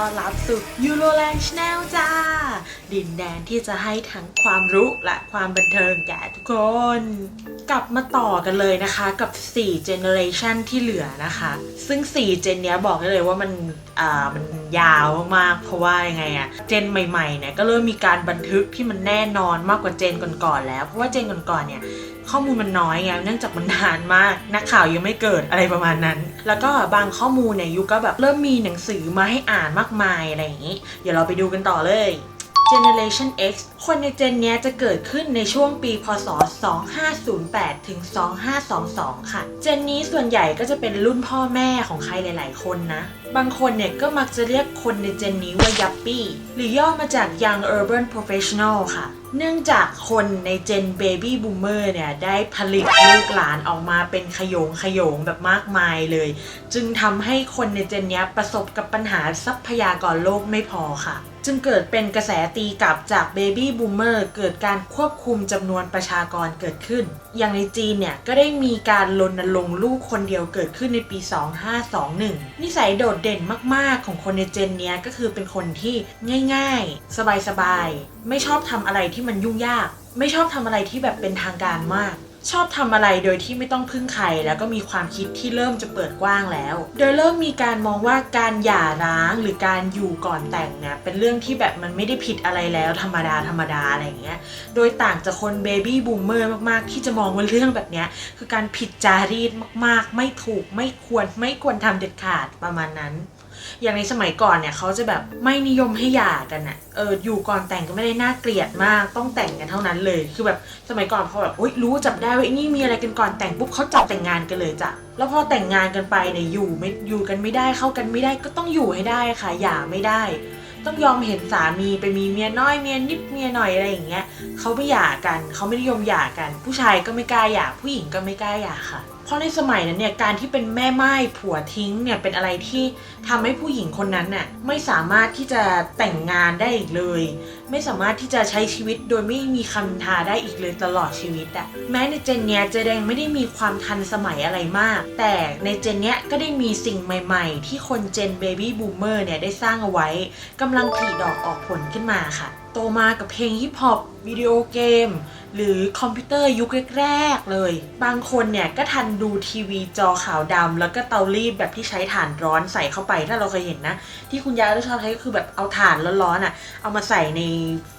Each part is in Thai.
ต้อนรับสู่ยูโรแลนด์แนลจ้า ดินแดนที่จะให้ทั้งความรู้และความบันเทิงแก่ทุกคน กลับมาต่อกันเลยนะคะกับ 4 generation ที่เหลือนะคะ ซึ่ง 4 เจนเนี้ยบอกได้เลยว่ามันอ่ามันยาวมากเพราะว่ายังไงอะเจนใหม่ๆเนี่ยก็เริ่มมีการบันทึกที่มันแน่นอนมากกว่าเจนก่อนๆแล้ว เพราะว่าเจนก่อนๆเนี่ยข้อมูลมันน้อยไงเนื่องจากมันนานมากนักข่าวยังไม่เกิดอะไรประมาณนั้น แล้วก็บางข้อมูลเนี่ยยุก็แบบเริ่มมีหนังสือมาให้อ่านมากมายอะไรอย่างนี้ เดี๋ยวเราไปดูกันต่อเลย Generation X คนในเจนเนี้ยจะเกิดขึ้นในช่วงปีพศ 2508 ถึง 2522 ค่ะ เจนนี้ส่วนใหญ่ก็จะเป็นรุ่นพ่อแม่ของใครหลาย ๆ คนนะ บางคนเนี่ยก็มักจะเรียกคนในเจนนี้ว่ายัปปี้หรือย่อมาจาก Young Urban Professional ค่ะเนื่องจากคนในเจน Baby Boomer เนี่ย ได้ผลิตลูกหลานออกมาเป็นขยงขยงแบบมากมายเลย จึงทำให้คนในเจนนี้ประสบกับปัญหาทรัพยากรโลกไม่พอค่ะ จึงเกิดเป็นกระแสตีกลับจาก Baby Boomer เกิดการควบคุมจำนวนประชากรเกิดขึ้น อย่างในจีนเนี่ย ก็ได้มีการรณรงค์ลูกคนเดียวเกิดขึ้นในปี 2521 นิสัยโดดเด่นมาก ๆ ของคนในเจนเนี้ยก็คือเป็นคนที่ง่าย ๆ สบาย ๆ ไม่ชอบทำอะไรที่มันยุ่งยาก ไม่ชอบทำอะไรที่แบบเป็นทางการมาก ชอบทำอะไรโดยที่ไม่ต้องพึ่งใคร แล้วก็มีความคิดที่เริ่มจะเปิดกว้างแล้ว โดยเริ่มมีการมองว่าการหย่าร้างหรือการอยู่ก่อนแต่งเนี่ยเป็นเรื่องที่แบบมันไม่ได้ผิดอะไรแล้วธรรมดาธรรมดาอะไรอย่างเงี้ยโดยต่างจากคนเบบี้บูมเมอร์มากๆ ที่จะมองว่าเรื่องแบบเนี้ยคือการผิดจารีตมากๆ ไม่ถูกไม่ควรไม่ควรทำเด็ดขาดประมาณนั้น อย่างในสมัยก่อนเนี่ยเขาจะแบบไม่นิยมให้หย่ากันอะเอออยู่ก่อนแต่งก็ไม่ได้น่าเกลียดมากต้องแต่งกันเท่านั้นเลย คือแบบสมัยก่อนพอแบบโอ๊ยรู้จับได้ว่านี่มีอะไรกันก่อนแต่งปุ๊บเขาจับแต่งงานกันเลยจ้ะแล้วพอแต่งงานกันไปเนี่ยอยู่ไม่อยู่กันไม่ได้เข้ากันไม่ได้ก็ต้องอยู่ให้ได้ค่ะหย่าไม่ได้ ต้องยอมเห็นสามีไปมีเมียน้อยเมียนิดเมียหน่อยอะไรอย่างเงี้ยเขาไม่หย่ากันเขาไม่นิยมหย่ากัน ผู้ชายก็ไม่กล้าหย่าผู้หญิงก็ไม่กล้าหย่าค่ะ เพราะในสมัยนั้นเนี่ยการที่เป็นแม่ไม้ผัวทิ้งเนี่ยเป็นอะไรที่ทำให้ผู้หญิงคนนั้นน่ะไม่สามารถที่จะแต่งงานได้อีกเลย ไม่สามารถที่จะใช้ชีวิตโดยไม่มีคำทาได้อีกเลยตลอดชีวิตอะแม้ในเจนเนี้ยเจแดงไม่ได้มีความทันสมัยอะไรมาก แต่ในเจนเนี้ยก็ได้มีสิ่งใหม่ๆ ที่คนเจนเบบี้บูมเมอร์เนี่ยได้สร้างเอาไว้กำลังผลิดอกออกผลขึ้นมาค่ะ โตมากับเพลงฮิปฮอปวิดีโอเกม หรือคอมพิวเตอร์ยุคแรกๆเลย บางคนเนี่ยก็ทันดูทีวีจอขาวดำแล้วก็เตารีดแบบที่ใช้ถ่านร้อนใส่เข้าไปถ้าเราเคยเห็นนะ ที่คุณยายก็ชอบใช้ก็คือแบบเอาถ่านร้อนๆอะ เอามาใส่ใน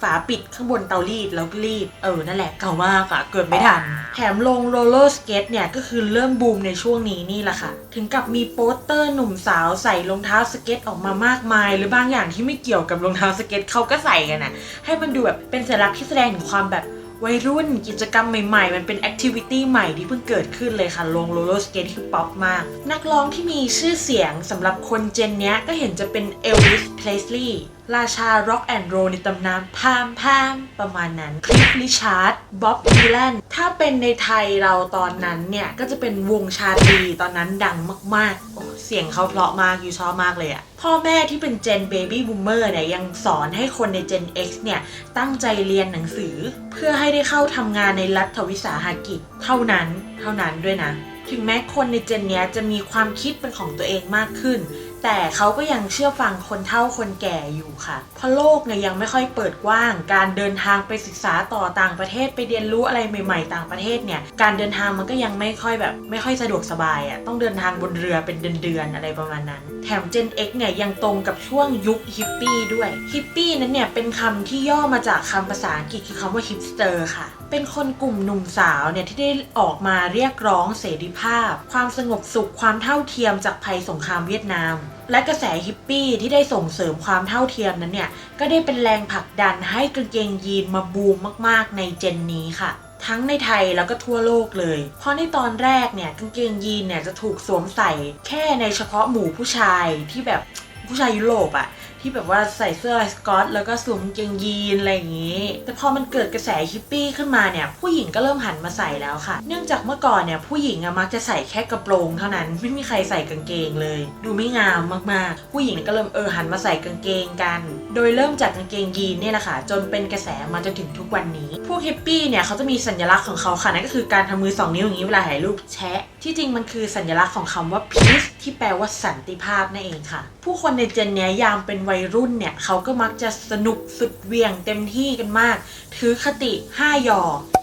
ฝาปิดข้างบนเตารีดแล้วก็รีด เออ นั่นแหละเก่ามากอะเกิดไม่ทัน แถมลงโรลเลอร์สเก็ตเนี่ยก็คือเริ่มบูมในช่วงนี้นี่แหละค่ะ ถึงกับมีโปสเตอร์หนุ่มสาวใส่รองเท้าสเก็ตออกมามากมาย หรือบางอย่างที่ไม่เกี่ยวกับรองเท้าสเก็ตเขาก็ใส่กันนะให้มันดูแบบเป็นสัญลักษณ์ที่แสดงถึงความแบบ วัยรุ่นกิจกรรมใหม่ๆ มันเป็นแอคทิวิตี้ใหม่ที่เพิ่งเกิดขึ้นเลยค่ะลงโรลเลอร์สเกตคือป๊อปมาก นักร้องที่มีชื่อเสียงสำหรับคนเจนเนี้ยก็เห็นจะเป็นเอลวิสเพลสลีย์ ราชาร็อกแอนด์โรในตำนานพามพามประมาณนั้นคลิฟลิชาร์ดบ๊อบดีแลนถ้าเป็นในไทยเราตอนนั้นเนี่ย ก็จะเป็นวงชาตรีตอนนั้นดังมากๆโอ้เสียงเขาเพราะมากอยู่ชอบมากเลยอะพ่อแม่ที่เป็นเจนเบบี้บูมเมอร์เนี่ย ยังสอนให้คนในเจน X เนี่ย ตั้งใจเรียนหนังสือ เพื่อให้ได้เข้าทำงานในรัฐวิสาหกิจเท่านั้นเท่านั้นด้วยนะ ถึงแม้คนในเจนเนี้ยจะมีความคิดเป็นของตัวเองมากขึ้น แต่เขาก็ยังเชื่อฟังคนเฒ่าคนแก่อยู่ค่ะ เพราะโลกเนี่ยยังไม่ค่อยเปิดกว้าง การเดินทางไปศึกษาต่อต่างประเทศไปเรียนรู้อะไรใหม่ ๆ ต่างประเทศเนี่ย การเดินทางมันก็ยังไม่ค่อยแบบ ไม่ค่อยสะดวกสบายอะ่ะ ต้องเดินทางบนเรือเป็นเดือนๆอะไรประมาณนั้น แถม Gen X เนี่ยยังตรงกับช่วงยุคฮิปปี้ด้วย ฮิปปี้นั้นเนี่ยเป็นคำที่ย่อมาจากคำภาษาอังกฤษคือคำว่าฮิปสเตอร์ค่ะ เป็นคนกลุ่มหนุ่มสาวเนี่ยที่ได้ออกมาเรียกร้องเสรีภาพ ความสงบสุขความเท่าเทียมจากภัยสงครามเวียดนาม และกระแสฮิปปี้ที่ได้ส่งเสริมความเท่าเทียมนั้นเนี่ยก็ได้เป็นแรงผลักดันให้กางเกงยีนมาบูมมากๆในเจนนี้ค่ะทั้งในไทยแล้วก็ทั่วโลกเลย เพราะในตอนแรกเนี่ยกางเกงยีนเนี่ยจะถูกสวมใส่แค่ในเฉพาะหมู่ผู้ชายที่แบบผู้ชายยุโรปอะ ที่แบบว่าใส่เสื้อลายสกอต แล้วก็สวมกางเกงยีนอะไรอย่างนี้ แต่พอมันเกิดกระแสฮิปปี้ขึ้นมาเนี่ย ผู้หญิงก็เริ่มหันมาใส่แล้วค่ะ เนื่องจากเมื่อก่อนเนี่ยผู้หญิงอะมักจะใส่แค่กระโปรงเท่านั้น ไม่มีใครใส่กางเกงเลย ดูไม่งามมากๆ ผู้หญิงก็เริ่มเออหันมาใส่กางเกงกัน โดยเริ่มจากกางเกงยีนเนี่ยแหละค่ะ จนเป็นกระแสมาจนถึงทุกวันนี้ พวกฮิปปี้เนี่ยเขาจะมีสัญลักษณ์ของเขาค่ะ นั่นก็คือการทำมือสองนิ้วอย่างนี้เวลาถ่ายรูปแชะ ที่จริงมันคือสัญลักษณ์ของคำว่า peace ที่แปลว่าสันติภาพนั่นเองค่ะ ผู้คนในเจนเนี้ยยามเป็นวัยรุ่นเนี่ยเขาก็มักจะสนุกสุดเวียงเต็มที่กันมาก ถือคติ5หยอ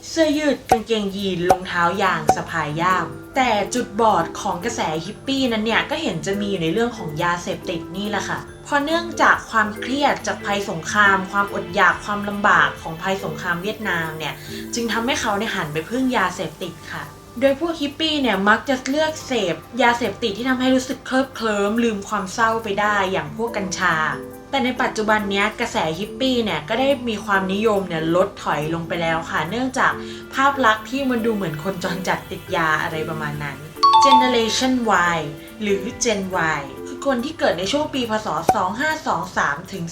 เสื้อยืดกางเกงยีนรองเท้ายางสะพายย่ามแต่จุดบอดของกระแสฮิปปี้นั้นเนี่ยก็เห็นจะมีอยู่ในเรื่องของยาเสพติดนี่แหละค่ะเพราะเนื่องจากความเครียดจากภัยสงคราม ความอดอยากความลำบากของภัยสงครามเวียดนามเนี่ยจึงทำให้เขาเนี่ยหันไปพึ่งยาเสพติดค่ะ โดยพวกฮิปปี้เนี่ยมักจะเลือกเสพยาเสพติดที่ทำให้รู้สึกเคลิบเคลิ้มลืมความเศร้าไปได้อย่างพวกกัญชา แต่ในปัจจุบันเนี้ยกระแสฮิปปี้เนี่ยก็ได้มีความนิยมเนี่ยลดถอยลงไปแล้วค่ะ เนื่องจากภาพลักษณ์ที่มันดูเหมือนคนจรจัดติดยาอะไรประมาณนั้น Generation Y หรือ Gen Y คือคนที่เกิดในช่วงปีพศ 2523 ถึง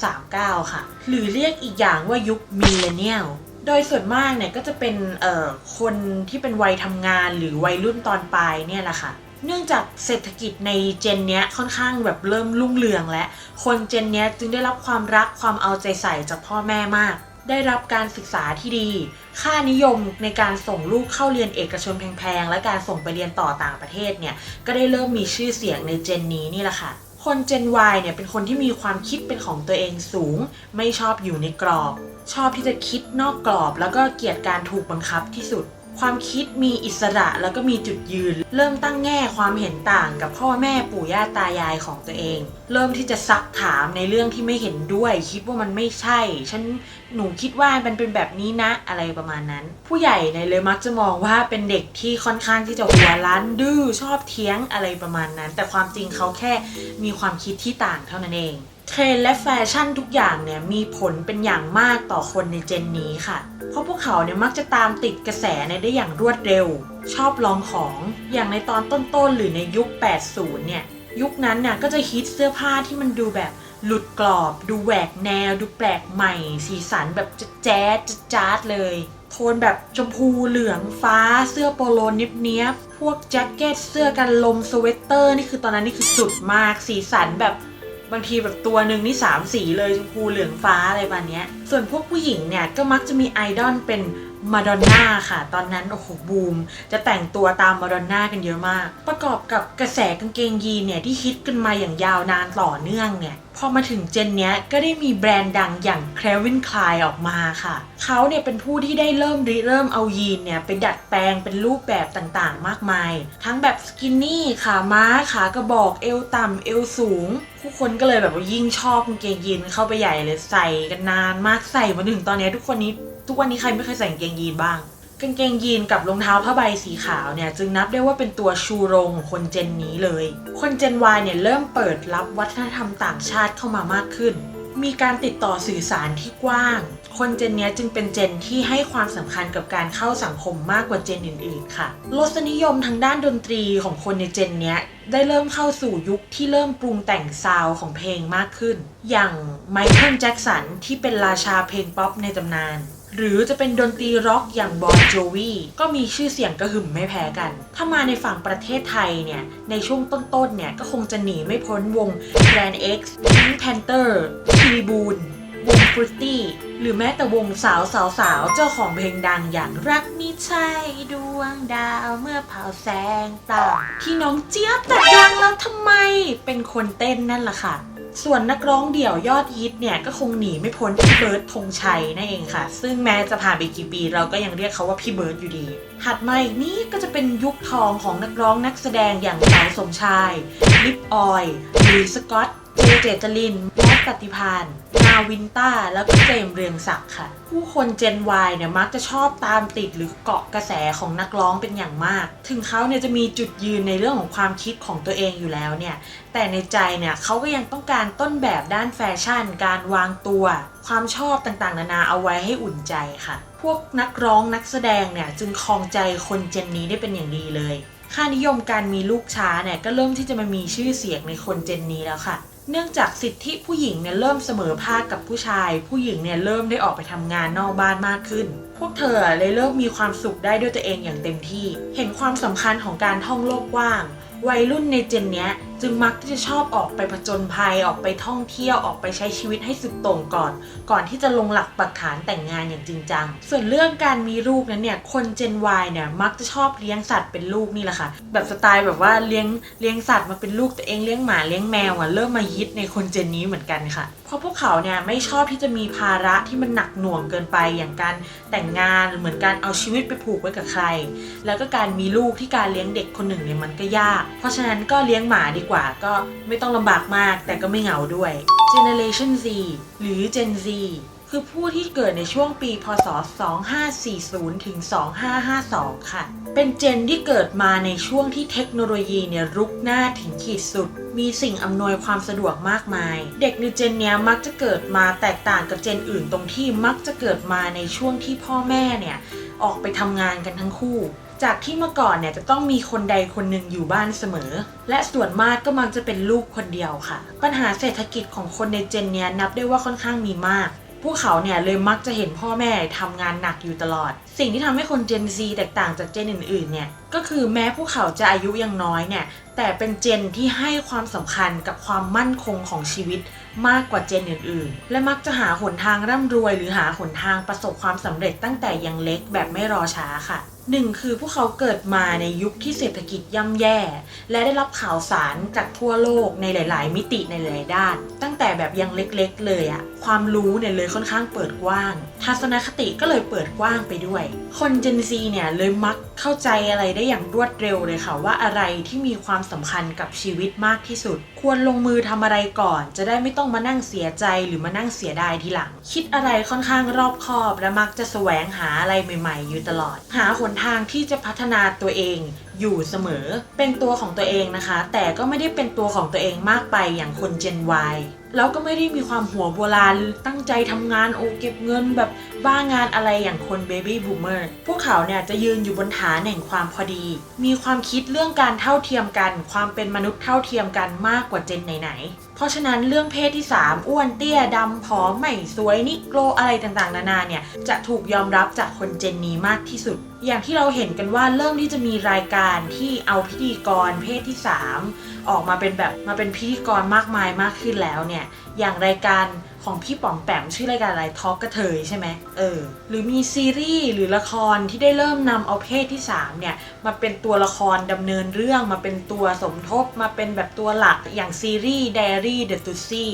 2539 ค่ะ หรือเรียกอีกอย่างว่ายุคมิเลเนียล โดยส่วนมากเนี่ยก็จะเป็นคนที่เป็นวัยทำงานหรือวัยรุ่นตอนปลายเนี่ยแหละค่ะเนื่องจากเศรษฐกิจในเจนเนี้ยค่อนข้างแบบเริ่มรุ่งเรืองและคนเจนเนี้ยจึงได้รับความรักความเอาใจใส่จากพ่อแม่มาก ได้รับการศึกษาที่ดี ค่านิยมในการส่งลูกเข้าเรียนเอกชนแพงๆ และการส่งไปเรียนต่อต่างประเทศเนี่ยก็ได้เริ่มมีชื่อเสียงในเจนนี้นี่แหละค่ะ คนเจน Y เนี่ยเป็นคนที่มีความคิดเป็นของตัวเองสูง ไม่ชอบอยู่ในกรอบ ชอบที่จะคิดนอกกรอบ แล้วก็เกลียดการถูกบังคับที่สุด ความคิดมีอิสระแล้วก็มีจุดยืน เริ่มตั้งแง่ความเห็นต่างกับพ่อแม่ปู่ย่าตายายของตัวเอง เริ่มที่จะซักถามในเรื่องที่ไม่เห็นด้วย คิดว่ามันไม่ใช่ ฉันหนูคิดว่ามันเป็นแบบนี้นะอะไรประมาณนั้น ผู้ใหญ่เนี่ยเลยมักจะมองว่าเป็นเด็กที่ค่อนข้างที่จะหัวล้านดื้อชอบเถียงอะไรประมาณนั้น แต่ความจริงเขาแค่มีความคิดที่ต่างเท่านั้นเอง เทรนและแฟชั่นทุกอย่างเนี่ยมีผลเป็นอย่างมากต่อคนในเจนนี้ค่ะ เพราะพวกเขาเนี่ยมักจะตามติดกระแสในได้อย่างรวดเร็ว ชอบลองของอย่างในตอนต้นๆ หรือในยุค 80 เนี่ย ยุคนั้นน่ะก็จะฮิตเสื้อผ้าที่มันดูแบบหลุดกรอบ ดูแหวกแนว ดูแปลกใหม่ สีสันแบบจะแจ๊ดจ๊าดเลย โทนแบบชมพูเหลืองฟ้า เสื้อโปโลนิบเนี้ยบพวกแจ็คเก็ตเสื้อกันลมสเวตเตอร์นี่คือตอนนั้นนี่คือสุดมาก สีสันแบบ บางทีแบบตัวหนึ่งนี่สามสีเลยชมพูเหลืองฟ้าอะไรประมาณนี้ส่วนพวกผู้หญิงเนี่ยก็มักจะมีไอดอลเป็นมาดอนน่าค่ะ ตอนนั้นโอ้โหบูม จะแต่งตัวตามมาดอนน่ากันเยอะมาก ประกอบกับกระแสกางเกงยีนเนี่ยที่ฮิตกันมาอย่างยาวนานต่อเนื่องเนี่ยพอมาถึงเจนเนี้ยก็ได้มีแบรนด์ดังอย่าง c l a v i n Klein ออกมาค่ะ เขาเนี่ยเป็นผู้ที่ได้เริ่มริเริ่มเอายีนเนี่ยไปดัดแปลงเป็นรูปแบบต่างๆ มากมาย ทั้งแบบสกินนี่ขาม้าขากระบอกเอวต่ำเอวสูง ผู้คนก็เลยแบบว่ายิ่งชอบกางเกงยีนเข้าไปใหญ่เลยใส่กันนานมากใส่มาถึงตอนนี้ทุกคนนี้ทุกวันนี้ใครไม่เคยใส่กางเกงยีนบ้าง กางเกงยีนกับรองเท้าผ้าใบสีขาวเนี่ยจึงนับได้ว่าเป็นตัวชูโรงของคนเจนนี้เลย คนเจน Y เนี่ยเริ่มเปิดรับวัฒนธรรมต่างชาติเข้ามามากขึ้น มีการติดต่อสื่อสารที่กว้าง คนเจนเนี้ยจึงเป็นเจนที่ให้ความสำคัญกับการเข้าสังคมมากกว่าเจนอื่น ๆ ค่ะรสนิยมทางด้านดนตรีของคนในเจนเนี้ยได้เริ่มเข้าสู่ยุคที่เริ่มปรุงแต่งซาวของเพลงมากขึ้น อย่างไมเคิลแจ็กสันที่เป็นราชาเพลงป๊อปในตำนาน หรือจะเป็นดนตรีร็อกอย่างบอนโจวีก็มีชื่อเสียงกระหึ่มไม่แพ้กัน ถ้ามาในฝั่งประเทศไทยเนี่ย ในช่วงต้นๆเนี่ย ก็คงจะหนีไม่พ้นวง Grand X Pink Panther ทีบูนวงฟรุตตี้หรือแม้แต่วงสาวสาวสาวเจ้าของเพลงดังอย่างรักมิใช่ดวงดาวเมื่อเผาแสงต่างที่น้องเจี๊ยบแตัดยางแล้วทำไมเป็นคนเต้นนั่นแหละค่ะ ส่วนนักร้องเดี่ยวยอดฮิตเนี่ยก็คงหนีไม่พ้นพี่เบิร์ดธงชัยนั่นเองค่ะ ซึ่งแม้จะผ่านไปกี่ปีเราก็ยังเรียกเขาว่าพี่เบิร์ดอยู่ดี ถัดมาอีกนี้ก็จะเป็นยุคทองของนักร้องนักแสดงอย่างสาวสมชายลิปออยหรือสกอต เจเจจลินแมทปฏิพานนาวินต้า แล้วก็เจมเรืองศักดิ์ค่ะ ผู้คนเจน Y เนี่ยมักจะชอบตามติดหรือเกาะกระแสของนักร้องเป็นอย่างมาก ถึงเขาเนี่ยจะมีจุดยืนในเรื่องของความคิดของตัวเองอยู่แล้วเนี่ย แต่ในใจเนี่ยเขาก็ยังต้องการต้นแบบด้านแฟชั่น การวางตัว ความชอบต่างๆ นานาเอาไว้ให้อุ่นใจค่ะ พวกนักร้องนักแสดงเนี่ยจึงครองใจคนเจนนี้ได้เป็นอย่างดีเลยค่านิยมการมีลูกช้าเนี่ยก็เริ่มที่จะมามีชื่อเสียงในคนเจนนี้แล้วค่ะเนื่องจากสิทธิผู้หญิงเนี่ยเริ่มเสมอภาคกับผู้ชาย ผู้หญิงเนี่ยเริ่มได้ออกไปทำงานนอกบ้านมากขึ้น พวกเธอเลยเริ่มมีความสุขได้ด้วยตัวเองอย่างเต็มที่ เห็นความสำคัญของการท่องโลกกว้าง วัยรุ่นในเจนเนี้ย จึงมักที่จะชอบออกไปผจญภัยออกไปท่องเที่ยวออกไปใช้ชีวิตให้สุดโต่งก่อน ก่อนที่จะลงหลักปักฐานแต่งงานอย่างจริงจัง ส่วนเรื่องการมีลูกนั้นเนี่ยคน Gen Y เนี่ยมักจะชอบเลี้ยงสัตว์เป็นลูกนี่แหละค่ะ แบบสไตล์แบบว่าเลี้ยงเลี้ยงสัตว์มาเป็นลูกตัวเองเลี้ยงหมาเลี้ยงแมวอะเริ่มมาฮิตในคนเจนนี้เหมือนกันค่ะ เพราะพวกเขาเนี่ยไม่ชอบที่จะมีภาระที่มันหนักหน่วงเกินไปอย่างการแต่งงานเหมือนการเอาชีวิตไปผูกไว้กับใคร แล้วก็การมีลูกที่การเลี้ยงเด็กคนหนึ่งเนี่ยมันก็ยาก เพราะฉะนั้นก็เลี้ยงหมาดีกว่าก็ไม่ต้องลำบากมากแต่ก็ไม่เหงาด้วย Generation Z หรือ Gen Z คือผู้ที่เกิดในช่วงปีพศ 2540 ถึง 2552 ค่ะ เป็นเจนที่เกิดมาในช่วงที่เทคโนโลยีเนี่ยรุกหน้าถึงขีดสุด มีสิ่งอำนวยความสะดวกมากมาย เด็กในเจนเนี้ยมักจะเกิดมาแตกต่างกับเจนอื่นตรงที่มักจะเกิดมาในช่วงที่พ่อแม่เนี่ยออกไปทำงานกันทั้งคู่ จากที่เมื่อก่อนเนี่ยจะต้องมีคนใดคนหนึ่งอยู่บ้านเสมอ และส่วนมากก็มักจะเป็นลูกคนเดียวค่ะ ปัญหาเศรษฐกิจของคนในเจนเนี่ยนับได้ว่าค่อนข้างมีมาก พวกเขาเนี่ยเลยมักจะเห็นพ่อแม่ทำงานหนักอยู่ตลอด สิ่งที่ทำให้คนเจนซีแตกต่างจากเจนอื่นๆเนี่ยก็คือแม้พวกเขาจะอายุยังน้อยเนี่ย แต่เป็นเจนที่ให้ความสำคัญกับความมั่นคงของชีวิตมากกว่าเจนอื่นๆ และมักจะหาหนทางร่ำรวยหรือหาหนทางประสบความสำเร็จตั้งแต่ยังเล็กแบบไม่รอช้าค่ะหนึ่งคือพวกเขาเกิดมาในยุคที่เศรษฐกิจย่ำแย่ และได้รับข่าวสารจากทั่วโลกในหลาย ๆ มิติในหลายด้าน ตั้งแต่แบบยังเล็ก ๆ เลยอะความรู้เนี่ยเลยค่อนข้างเปิดกว้าง ทัศนคติก็เลยเปิดกว้างไปด้วย คน Gen Z เนี่ยเลยมักเข้าใจอะไรได้อย่างรวดเร็วเลยค่ะว่าอะไรที่มีความสำคัญกับชีวิตมากที่สุด ควรลงมือทำอะไรก่อน จะได้ไม่ต้องมานั่งเสียใจหรือมานั่งเสียดายทีหลัง คิดอะไรค่อนข้างรอบคอบ และมักจะแสวงหาอะไรใหม่ ๆ อยู่ตลอด หาหนทางที่จะพัฒนาตัวเองอยู่เสมอ เป็นตัวของตัวเองนะคะ แต่ก็ไม่ได้เป็นตัวของตัวเองมากไปอย่างคน Gen Y แล้วก็ไม่ได้มีความหัวโบราณตั้งใจทำงานโอเก็บเงินแบบบ้างานอะไรอย่างคน Baby Boomer พวกเขาเนี่ยจะยืนอยู่บนฐานแห่งความพอดี มีความคิดเรื่องการเท่าเทียมกัน ความเป็นมนุษย์เท่าเทียมกันมากกว่าเจนไหนๆ เพราะฉะนั้นเรื่องเพศที่ 3 อ้วนเตี้ยดำผอมไม่สวยนิโกรอะไรต่างๆ นานาเนี่ยจะถูกยอมรับจากคนเจนนี้มากที่สุด อย่างที่เราเห็นกันว่าเริ่มที่จะมีรายการที่เอาพิธีกรเพศที่ 3 ออกมาเป็นแบบมาเป็นพิธีกรมากมายมากขึ้นแล้วเนี่ยอย่างรายการของพี่ป๋อมแปมชื่อรายการอะไรทอกกระเทยใช่ไหมเออหรือมีซีรีส์หรือละครที่ได้เริ่มนำเอาเพศที่3เนี่ยมาเป็นตัวละครดำเนินเรื่องมาเป็นตัวสมทบมาเป็นแบบตัวหลักอย่างซีรีส์ Diary the t u s i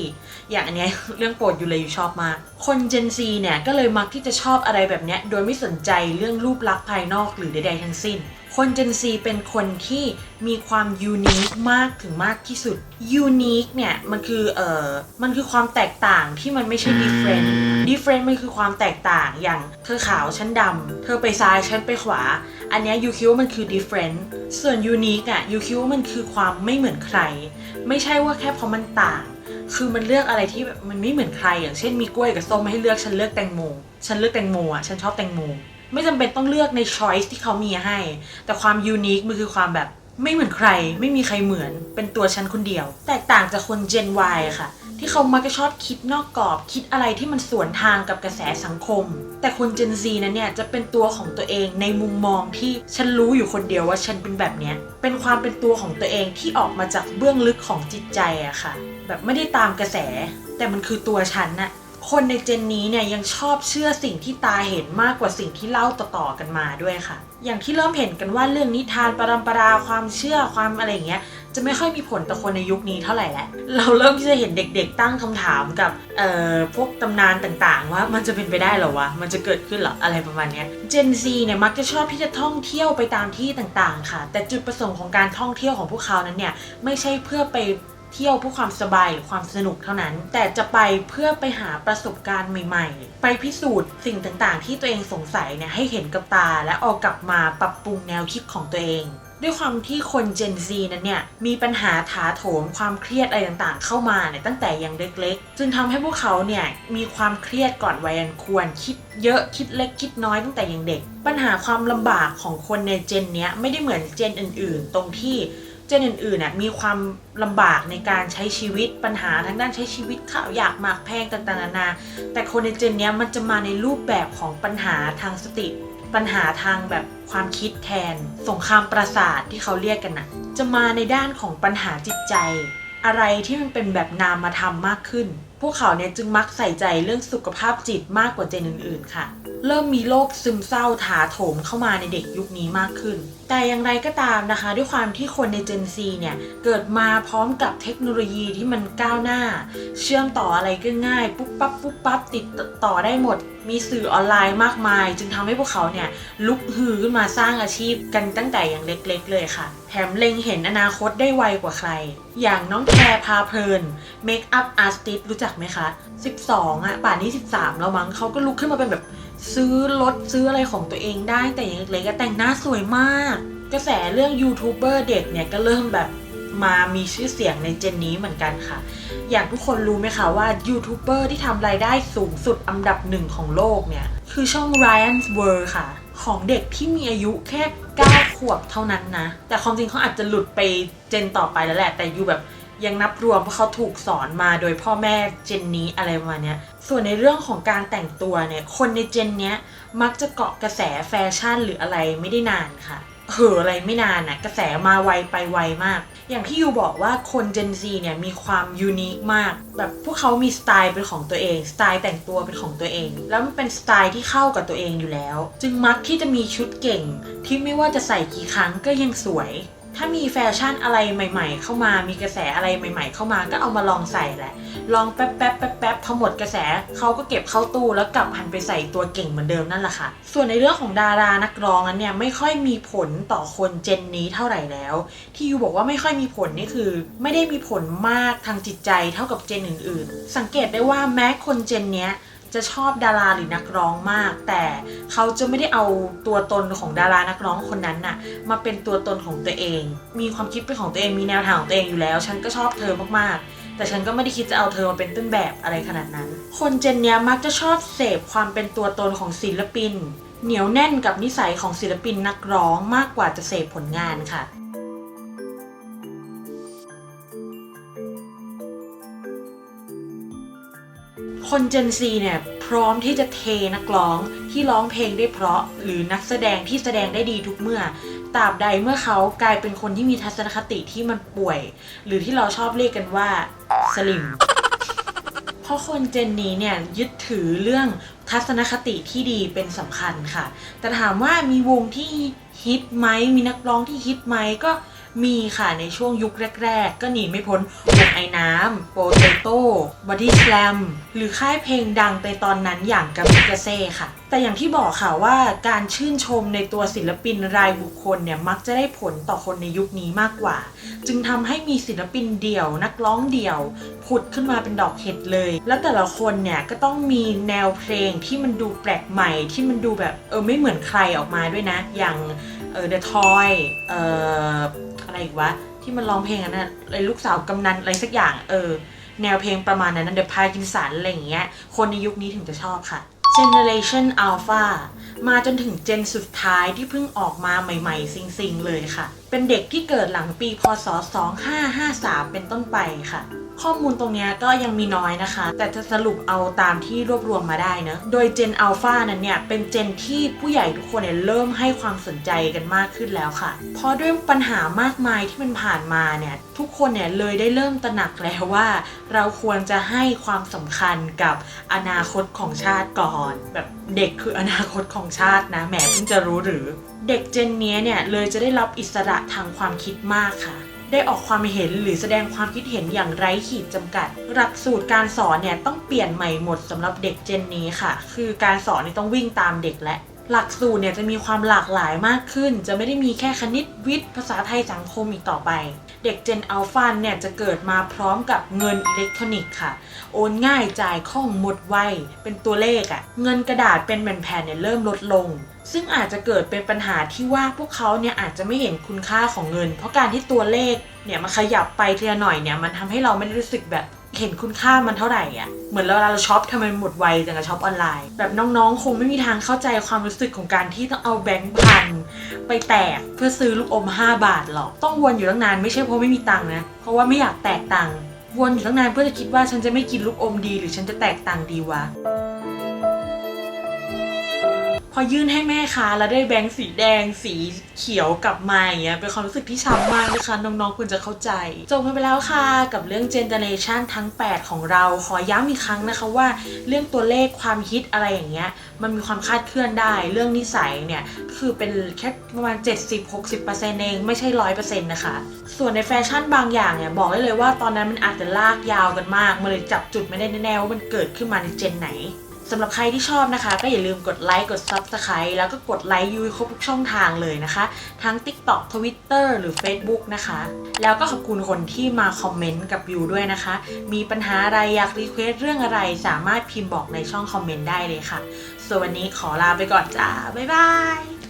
อย่างอันเนี้ยเรื่องโปรดอยู่เลยอยู่ชอบมาก คน Gen Z เนี่ยก็เลยมักที่จะชอบอะไรแบบเนี้ยโดยไม่สนใจเรื่องรูปลักษณ์ภายนอกหรือใดๆทั้งสิ้น คน Gen Z เป็นคนที่มีความยูนิคมากถึงมากที่สุดยูนิคเนี่ยมันคือเอ่อมันคือความแตกต่างที่มันไม่ใช่ different different มันคือความแตกต่างอย่างเธอขาวฉันดำเธอไปซ้ายฉันไปขวา อันเนี้ยยูคิดว่ามันคือ different ส่วน unique อะยูคิดว่ามันคือความไม่เหมือนใคร ไม่ใช่ว่าแค่เพราะมันต่างคือมันเลือกอะไรที่แบบมันไม่เหมือนใคร อย่างเช่นมีกล้วยกับส้มมาให้เลือกฉันเลือกแตงโม ฉันเลือกแตงโมอะฉันชอบแตงโม ไม่จำเป็นต้องเลือกในช้อยส์ที่เขามีให้ แต่ความยูนิคมันคือความแบบไม่เหมือนใคร ไม่มีใครเหมือนเป็นตัวฉันคนเดียว แตกต่างจากคน Gen Y ค่ะ ที่เขามักจะชอบคิดนอกกรอบ คิดอะไรที่มันสวนทางกับกระแสสังคม แต่คน Gen Z นั้นเนี่ยจะเป็นตัวของตัวเองในมุมมองที่ฉันรู้อยู่คนเดียวว่าฉันเป็นแบบเนี้ยเป็นความเป็นตัวของตัวเองที่ออกมาจากเบื้องลึกของจิตใจอะค่ะ แบบไม่ได้ตามกระแส แต่มันคือตัวฉันน่ะ คนในเจนนี้เนี่ยยังชอบเชื่อสิ่งที่ตาเห็นมากกว่าสิ่งที่เล่าต่อๆกันมาด้วยค่ะ อย่างที่เริ่มเห็นกันว่าเรื่องนิทานปรำปราความเชื่อความอะไรอย่างเงี้ยจะไม่ค่อยมีผลต่อคนในยุคนี้เท่าไหร่แล้วเราเริ่มที่จะเห็นเด็กๆตั้งคำถามกับเอ่อพวกตำนานต่างๆ ว่ามันจะเป็นไปได้หรอวะ มันจะเกิดขึ้นหรออะไรประมาณเนี้ย Gen Z เนี่ยมักจะชอบที่จะท่องเที่ยวไปตามที่ต่างๆ ค่ะ แต่จุดประสงค์ของการท่องเที่ยวของพวกเขานั้นเนี่ยไม่ใช่เพื่อไป เที่ยวเพื่อความสบายหรือความสนุกเท่านั้น แต่จะไปเพื่อไปหาประสบการณ์ใหม่ ๆ ไปพิสูจน์สิ่งต่างๆ ที่ตัวเองสงสัยเนี่ยให้เห็นกับตา และเอากลับมาปรับปรุงแนวคิดของตัวเองด้วยความที่คน Gen Z นั้นเนี่ยมีปัญหาถาโถมความเครียดอะไรต่างๆ เข้ามาเนี่ยตั้งแต่ยังเล็กๆ จึงทำให้พวกเขาเนี่ยมีความเครียดก่อนวัยอันควร คิดเยอะคิดเล็กคิดน้อยตั้งแต่ยังเด็ก ปัญหาความลำบากของคนในเจนเนี้ยไม่ได้เหมือนเจนอื่นๆ ตรงที่ เจนอื่นๆน่ะมีความลำบากในการใช้ชีวิตปัญหาทางด้านใช้ชีวิตข่าวอยากหมากแพงต่างๆนานา แต่คนในเจนเนี้ยมันจะมาในรูปแบบของปัญหาทางสติ ปัญหาทางแบบความคิดแทน สงครามประสาทที่เขาเรียกกันนะจะมาในด้านของปัญหาจิตใจ อะไรที่มันเป็นแบบนามธรรมมากขึ้น พวกเขาเนี่ยจึงมักใส่ใจเรื่องสุขภาพจิตมากกว่าเจนอื่นๆค่ะ เริ่มมีโรคซึมเศร้าถาโถมเข้ามาในเด็กยุคนี้มากขึ้นแต่อย่างไรก็ตามนะคะ ด้วยความที่คนใน Gen Z เนี่ย เกิดมาพร้อมกับเทคโนโลยีที่มันก้าวหน้า เชื่อมต่ออะไรก็ง่าย ปุ๊บปั๊บปุ๊บปั๊บติดต่อได้หมด มีสื่อออนไลน์มากมาย จึงทำให้พวกเขาเนี่ยลุกฮือขึ้นมาสร้างอาชีพกันตั้งแต่อย่างเล็กๆเลยค่ะ แถมเล็งเห็นอนาคตได้ไวกว่าใคร อย่างน้องแพรพาเพลินเมคอัพอาร์ติสรู้จักไหมคะ 12อะป่านนี้ 13 แล้วมั้งเขาก็ลุกขึ้นมาเป็นแบบ ซื้อรถซื้ออะไรของตัวเองได้แต่อย่างเล็กๆก็แต่งหน้าสวยมาก กระแสเรื่องยูทูบเบอร์เด็กเนี่ยก็เริ่มแบบมามีชื่อเสียงในเจนนี้เหมือนกันค่ะ อย่างทุกคนรู้ไหมคะว่ายูทูบเบอร์ที่ทำรายได้สูงสุดอันดับหนึ่งของโลกเนี่ย คือช่อง Ryan's World ค่ะ ของเด็กที่มีอายุแค่ 9 ขวบเท่านั้นนะ แต่ความจริงเขาอาจจะหลุดไปเจนต่อไปแล้วแหละ แต่อยู่แบบ ยังนับรวมเพราะเขาถูกสอนมาโดยพ่อแม่เจนนี้อะไรประมาณเนี้ยส่วนในเรื่องของการแต่งตัวเนี่ย คนในเจนเนี้ยมักจะเกาะกระแสแฟชั่นหรืออะไรไม่ได้นานค่ะเหออะไรไม่นานนะกระแสมาไวไปไวมาก อย่างที่ยูบอกว่าคน Gen Z เนี่ยมีความยูนิคมาก แบบพวกเขามีสไตล์เป็นของตัวเอง สไตล์แต่งตัวเป็นของตัวเอง แล้วมันเป็นสไตล์ที่เข้ากับตัวเองอยู่แล้ว จึงมักที่จะมีชุดเก่ง ที่ไม่ว่าจะใส่กี่ครั้งก็ยังสวย ถ้ามีแฟชั่นอะไรใหม่ ๆ เข้ามา มีกระแสอะไรใหม่ ๆ เข้ามาก็เอามาลองใส่แหละ ลองแป๊บแป๊บแป๊บแป๊บพอหมดกระแสเขาก็เก็บเข้าตู้แล้วกลับหันไปใส่ตัวเก่งเหมือนเดิมนั่นแหละค่ะ ส่วนในเรื่องของดารานักร้องนั้นเนี่ยไม่ค่อยมีผลต่อคนเจนนี้เท่าไหร่แล้ว ที่ยูบอกว่าไม่ค่อยมีผลนี่คือ ไม่ได้มีผลมากทางจิตใจเท่ากับเจนอื่น ๆ สังเกตได้ว่าแม้คนเจนเนี้ย จะชอบดาราหรือนักร้องมาก แต่เขาจะไม่ได้เอาตัวตนของดารานักร้องคนนั้นน่ะ มาเป็นตัวตนของตัวเอง มีความคิดเป็นของตัวเองมีแนวทางของตัวเองอยู่แล้ว ฉันก็ชอบเธอมากๆ แต่ฉันก็ไม่ได้คิดจะเอาเธอมาเป็นต้นแบบอะไรขนาดนั้น คนเจนเนี้ยมักจะชอบเสพความเป็นตัวตนของศิลปิน เหนียวแน่นกับนิสัยของศิลปินนักร้องมากกว่าจะเสพผลงานค่ะ คนเจนซีเนี่ยพร้อมที่จะเทนักร้องที่ร้องเพลงได้เพราะ หรือนักแสดงที่แสดงได้ดีทุกเมื่อตราบใดเมื่อเขากลายเป็นคนที่มีทัศนคติที่มันป่วย หรือที่เราชอบเรียกกันว่าสลิมเพราะคนเจนนี้เนี่ยยึดถือเรื่องทัศนคติที่ดีเป็นสำคัญค่ะ แต่ถามว่ามีวงที่ฮิตไหมมีนักร้องที่ฮิตไหมก็ มีค่ะในช่วงยุคแรก ๆ ก็หนีไม่พ้นวงไอ้น้ำโปเตโต้บอดี้สแลมหรือค่ายเพลงดังในตอนนั้นอย่างกามิกาเซ่ค่ะ แต่อย่างที่บอกค่ะว่าการชื่นชมในตัวศิลปินรายบุคคลเนี่ยมักจะได้ผลต่อคนในยุคนี้มากกว่า จึงทำให้มีศิลปินเดี่ยว นักร้องเดี่ยวผุดขึ้นมาเป็นดอกเห็ดเลย แล้วแต่ละคนเนี่ยก็ต้องมีแนวเพลงที่มันดูแปลกใหม่ที่มันดูแบบเออไม่เหมือนใครออกมาด้วยนะ อย่างเออ The Toy เอ่อ อะไรอีกวะ ที่มันร้องเพลงอันนั้นอะไรลูกสาวกำนันอะไรสักอย่าง เออ แนวเพลงประมาณนั้นเดอะพากินสันอะไรอย่างเงี้ย คนในยุคนี้ถึงจะชอบค่ะ Generation Alpha มาจนถึงเจนสุดท้ายที่เพิ่งออกมาใหม่ๆ ซิงๆ เลยค่ะ เป็นเด็กที่เกิดหลังปีพศ 2553 เป็นต้นไปค่ะ ข้อมูลตรงนี้ก็ยังมีน้อยนะคะ แต่จะสรุปเอาตามที่รวบรวมมาได้เนะ โดยเจนอัลฟานั้นเนี่ย เป็นเจนที่ผู้ใหญ่ทุกคนเนี่ยเริ่มให้ความสนใจกันมากขึ้นแล้วค่ะ เพราะด้วยปัญหามากมายที่มันผ่านมาเนี่ย ทุกคนเนี่ยเลยได้เริ่มตระหนักแล้วว่า เราควรจะให้ความสำคัญกับอนาคตของชาติก่อน แบบเด็กคืออนาคตของชาตินะแหมเพิ่งจะรู้หรือ เด็กเจนนี้เนี่ยเลยจะได้รับอิสระทางความคิดมากค่ะ ได้ออกความเห็นหรือแสดงความคิดเห็นอย่างไร้ขีดจำกัด หลักสูตรการสอนเนี่ยต้องเปลี่ยนใหม่หมดสำหรับเด็กเจนนี้ค่ะ คือการสอนนี่ต้องวิ่งตามเด็กและหลักสูตรเนี่ยจะมีความหลากหลายมากขึ้น จะไม่ได้มีแค่คณิตวิทย์ ภาษาไทยสังคมอีกต่อไป เด็กเจนอัลฟาเนี่ยจะเกิดมาพร้อมกับเงินอิเล็กทรอนิกส์ค่ะ โอนง่ายจ่ายคล่องหมดไวเป็นตัวเลขอะเงินกระดาษเป็นแผ่นๆเนี่ยเริ่มลดลง ซึ่งอาจจะเกิดเป็นปัญหาที่ว่าพวกเขาเนี่ยอาจจะไม่เห็นคุณค่าของเงิน เพราะการที่ตัวเลขเนี่ยมันขยับไปทีละหน่อยเนี่ยมันทำให้เราไม่ได้รู้สึกแบบเห็นคุณค่ามันเท่าไหร่อะ เหมือนเวลาเราช็อปทำไมมันหมดไวจังกับช็อปออนไลน์ แบบน้องๆ คงไม่มีทางเข้าใจความรู้สึกของการที่ต้องเอาแบงค์พันไปแตกเพื่อซื้อลูกอม 5 บาทหรอก ต้องวนอยู่ตั้งนานไม่ใช่เพราะไม่มีตังค์นะ เพราะว่าไม่อยากแตกตังค์ วนอยู่ตั้งนานเพื่อจะคิดว่าฉันจะไม่กินลูกอมดี หรือฉันจะแตกตังค์ดีวะ พอยื่นให้แม่ค้าแล้วได้แบงค์สีแดงสีเขียวกลับมาอย่างเงี้ยเป็นความรู้สึกที่ช้ำมากนะคะน้องๆควรจะเข้าใจ จบไปแล้วค่ะกับเรื่องเจเนเรชันทั้ง 8 ของเราขอย้ำอีกครั้งนะคะว่า เรื่องตัวเลขความฮิตอะไรอย่างเงี้ยมันมีความคาดเคลื่อนได้ เรื่องนิสัยเนี่ยคือเป็นแค่ประมาณ 70-60%เองไม่ใช่100%นะคะ ส่วนในแฟชั่นบางอย่างเนี่ยบอกได้เลยว่าตอนนั้นมันอาจจะลากยาวกันมากมันเลยจับจุดไม่ได้แน่ๆว่ามันเกิดขึ้นมาในเจนไหน สำหรับใครที่ชอบนะคะ ก็อย่าลืมกดไลค์กด Subscribe แล้วก็กดไลค์ยูครบทุกช่องทางเลยนะคะ ทั้ง TikTok Twitter หรือ Facebook นะคะ แล้วก็ขอบคุณคนที่มาคอมเมนต์กับยูด้วยนะคะ มีปัญหาอะไรอยากรีเควสเรื่องอะไรสามารถพิมพ์บอกในช่องคอมเมนต์ได้เลยค่ะ ส่วนวันนี้ขอลาไปก่อนจ้า บ๊ายบาย